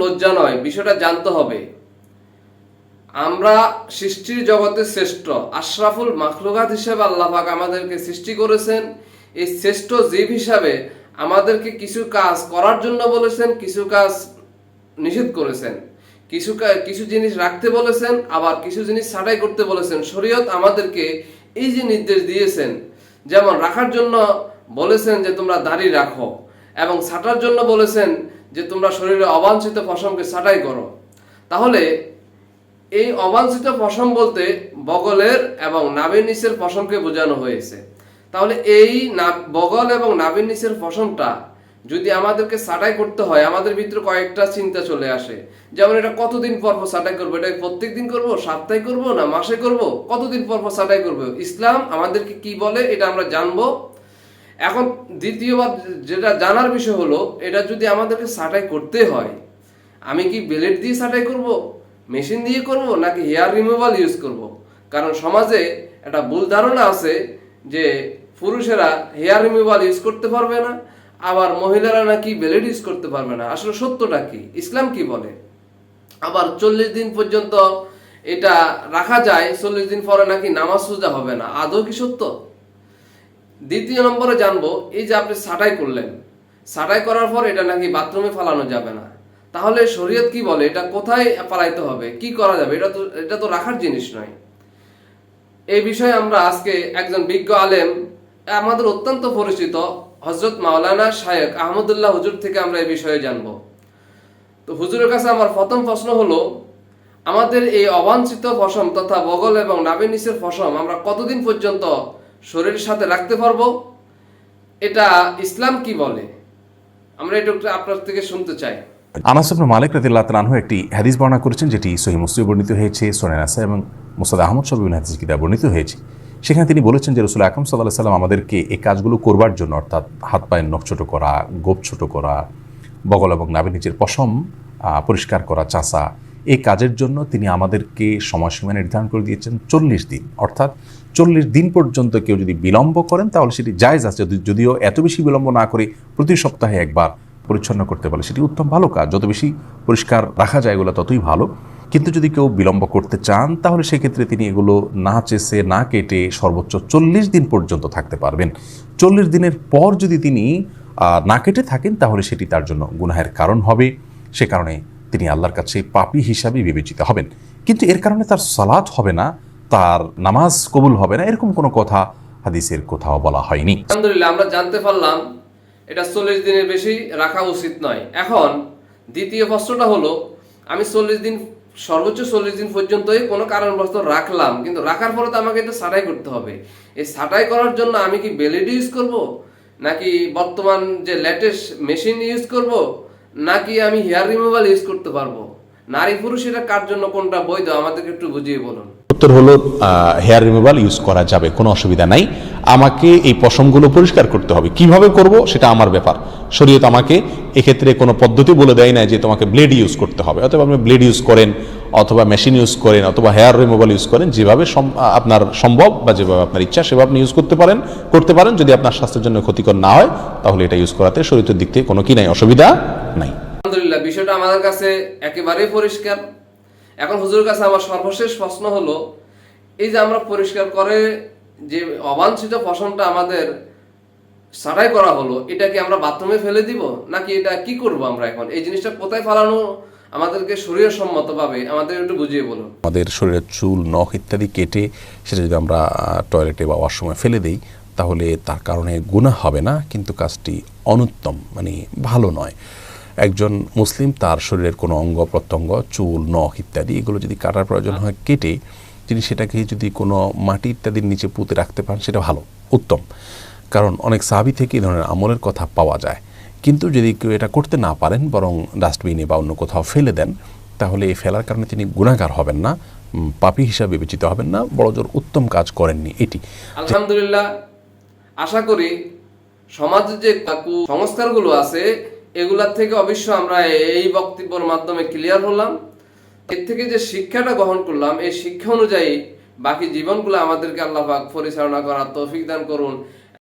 লজ্জা নয়, বিষয়টা জানতে হবে। আমরা সৃষ্টির জগতে শ্রেষ্ঠ। আশরাফুল মাখলুকাত হিসেবে আল্লাহ পাক আমাদেরকে সৃষ্টি করেছেন। এই শ্রেষ্ঠ জীব হিসাবে আমাদেরকে কিছু কাজ করার জন্য বলেছেন, কিছু কাজ নিষেধ করেছেন। কিছু কিছু জিনিস রাখতে বলেছেন, আবার কিছু জিনিস ছাঁটাই করতে বলেছেন। শরীয়ত আমাদেরকে এই যে নির্দেশ দিয়েছেন, যেমন রাখার জন্য বলেছেন যে তোমরা দাড়ি রাখো, এবং ছাটার জন্য বলেছেন যে তোমরা শরীরে অবাঞ্ছিত ফসমকে ছাঁটাই করো। তাহলে এই অবাঞ্ছিত পশম বলতে বগলের এবং নাভির নিচের পশমকে বোঝানো হয়েছে। তাহলে এই বগল এবং নাভির নিচের পশমটা যদি আমাদেরকে ছাটাই করতে হয়, আমাদের ভিতরে কয়েকটা চিন্তা চলে আসে। যেমন এটা কতদিন পর পর ছাটাই করব? এটা প্রত্যেক দিন করব? সপ্তাহে করব? না মাসে করব? কতদিন পর পর ছাটাই করব? ইসলাম আমাদেরকে কি বলে? এটা আমরা জানব। এখন দ্বিতীয়বার যেটা জানার বিষয় হলো, এটা যদি আমাদেরকে ছাটাই করতে হয়, আমি কি ব্লেড দিয়ে ছাটাই করব, মেশিন দিয়ে করব, নাকি হেয়ার রিমুভাল ইউজ করব? কারণ সমাজে একটা ভুল ধারণা আছে যে পুরুষেরা হেয়ার রিমুভাল ইউজ করতে পারবে না, আবার মহিলারা নাকি ব্লেড ইউজ করতে পারবে না। আসলে সত্যটা কি? ইসলাম কি বলে? আবার চল্লিশ দিন পর্যন্ত এটা রাখা যায়, চল্লিশ দিন পরে নাকি নামাজ সোজা হবে না। আদৌ কি সত্য? দ্বিতীয় নম্বরে জানব, এই যে আপনি ছাটাই করলেন, ছাটাই করার পর এটা নাকি বাথরুমে ফালানো যাবে না। তাহলে শরীয়ত কি বলে? এটা কোথায় পালাইতে হবে? কি করা যাবে? এটা তো এটা তো রাখার জিনিস নয়। এই বিষয়ে আমরা আজকে একজন বিজ্ঞ আলেম, আমাদের অত্যন্ত পরিচিত হজরত মাওলানা শায়েক আহমদুল্লাহ হুজুর থেকে আমরা এই বিষয়ে জানব। তো হুজুরের কাছে আমার প্রথম প্রশ্ন হলো, আমাদের এই অবাঞ্ছিত ফসম তথা বগল এবং নাভির নিচের ফসম আমরা কতদিন পর্যন্ত শরীরের সাথে রাখতে পারব? এটা ইসলাম কি বলে? আমরা এটা আপনার থেকে শুনতে চাই। আনাস ইবনে মালিক রাদিয়াল্লাহু তাআলা আনহু একটি হাদিস বর্ণনা করেছেন, যেটি সহিহ মুসলিম বর্ণিত হয়েছে সোনান আসা এবং মুসাদ আহমদ সব বিভিন্ন হাদিস কিতাব বর্ণিত হয়েছে। সেখানে তিনি বলেছেন যে রসুল আকরম সাল্লাহ সাল্লাম আমাদেরকে এই কাজগুলো করবার জন্য, অর্থাৎ হাত পায়ের নখ ছোট করা, গোপ ছোট করা, বগল এবং নাভি নিচের পশম পরিষ্কার করা চাষা এই কাজের জন্য তিনি আমাদেরকে সময়সীমা নির্ধারণ করে দিয়েছেন চল্লিশ দিন। অর্থাৎ চল্লিশ দিন পর্যন্ত কেউ যদি বিলম্ব করেন, তাহলে সেটি জায়জ আছে। যদি- যদিও এত বেশি বিলম্ব না করে প্রতি সপ্তাহে একবার পরিচ্ছন্ন করতে পারে সেটি উত্তম ভালো কাজ। যত বেশি পরিষ্কার রাখা যায় এগুলো ততই ভালো। কিন্তু যদি কেউ বিলম্ব করতে চান, তাহলে সেক্ষেত্রে তিনি এগুলো না চেষে না কেটে সর্বোচ্চ চল্লিশ দিন পর্যন্ত থাকতে পারবেন। চল্লিশ দিনের পর যদি তিনি না কেটে থাকেন, তাহলে সেটি তার জন্য গুনাহের কারণ হবে। সে কারণে তিনি আল্লাহর কাছে পাপী হিসাবে বিবেচিত হবেন। কিন্তু এর কারণে তার সালাত হবে না। তার নামাজ কবুল হবে না, এরকম কোনো কথা হাদিসের কোথাও বলা হয়নি। আলহামদুলিল্লাহ, আমরা জানতে পারলাম এটা চল্লিশ দিনের বেশি রাখা উচিত নয়। এখন দ্বিতীয় প্রশ্নটা হলো, আমি চল্লিশ দিন, সর্বোচ্চ চল্লিশ দিন পর্যন্তই কোনো কারণবশত রাখলাম, কিন্তু রাখার পরে তো আমাকে এটা ছাটাই করতে হবে। এই ছাটাই করার জন্য আমি কি বেলেড ইউজ করব? নাকি বর্তমান যে লেটেস্ট মেশিন ইউজ করব? নাকি আমি হেয়ার রিমুভাল ইউজ করতে পারব? নারী পুরুষ এটা কার জন্য, কোনটা বৈধ, আমাদেরকে একটু বুঝিয়ে বলুন। উত্তর হলো হেয়ার রিমুভাল ইউজ করা যাবে, কোনো অসুবিধা নাই। আমাকে এই পশমগুলো পরিষ্কার করতে হবে। কীভাবে করব সেটা আমার ব্যাপার। শরীয়ত আমাকে এক্ষেত্রে কোনো পদ্ধতি বলে দেয় না যে তোমাকে ব্লেড ইউজ করতে হবে। অথবা আপনি ব্লেড ইউজ করেন, অথবা মেশিন ইউজ করেন, অথবা হেয়ার রিমুভাল ইউজ করেন, যেভাবে আপনার সম্ভব বা যেভাবে আপনার ইচ্ছা, সেভাবে আপনি ইউজ করতে পারেন। করতে পারেন, যদি আপনার স্বাস্থ্যের জন্য ক্ষতিকর না হয়, তাহলে এটা ইউজ করাতে শরীরের দিক থেকে কোনো কি নাই, অসুবিধা নাই। আলহামদুলিল্লাহ, বিষয়টা আমাদের কাছে একেবারেই পরিষ্কার। এখন হুজুরের কাছে আমার সর্বশেষ প্রশ্ন হলো, এই যে আমরা পরিষ্কার করে যে অবাঞ্ছিত ফসলটা আমাদের ছাটাই করা হলো, এটা কি আমরা বাথরুমে ফেলে দিব? নাকি এটা কি করব আমরা এখন? এই জিনিসটা কোথায় ফেলানো? আমাদেরকে শরীর সম্মত ভাবে আমাদের একটু বুঝিয়ে বলুন আমাদের শরীরের চুল, নখ ইত্যাদি কেটে সেটা যদি আমরা টয়লেটে বা ওয়াশরুমে ফেলে দিই, তাহলে তার কারণে গুণা হবে না, কিন্তু কাজটি অনুত্তম মানে ভালো নয়। একজন মুসলিম, তার শরীরের কোনো অঙ্গ, প্রত্যঙ্গ, চুল, নখ ইত্যাদি, এগুলো যদি কাটার প্রয়োজন হয়, কেটে তিনি সেটাকে যদি কোনো মাটি ইত্যাদির নিচে পুঁতে রাখতে পারেন, সেটা ভালো, উত্তম। কারণ অনেক সাহাবি থেকে এই ধরনের আমলের কথা পাওয়া যায়। কিন্তু যদি কেউ এটা করতে না পারেন, বরং ডাস্টবিনে বা অন্য কোথাও ফেলে দেন, তাহলে এই ফেলার কারণে তিনি গুণাগার হবেন না পাপী হিসাবে বিবেচিত হবেন না, বড়জোর উত্তম কাজ করেননি এটি। আলহামদুলিল্লাহ, আশা করি সমাজে যে সংস্কারগুলো আছে এগুলার থেকে অবশ্য আমরা এই বক্তব্যর মাধ্যমে ক্লিয়ার হলাম। এর থেকে যে শিক্ষাটা গ্রহণ করলাম, এই শিক্ষা অনুযায়ী বাকি জীবনগুলো আমাদেরকে আল্লাহ পাক পরিচালনা করার তৌফিক দান করুন।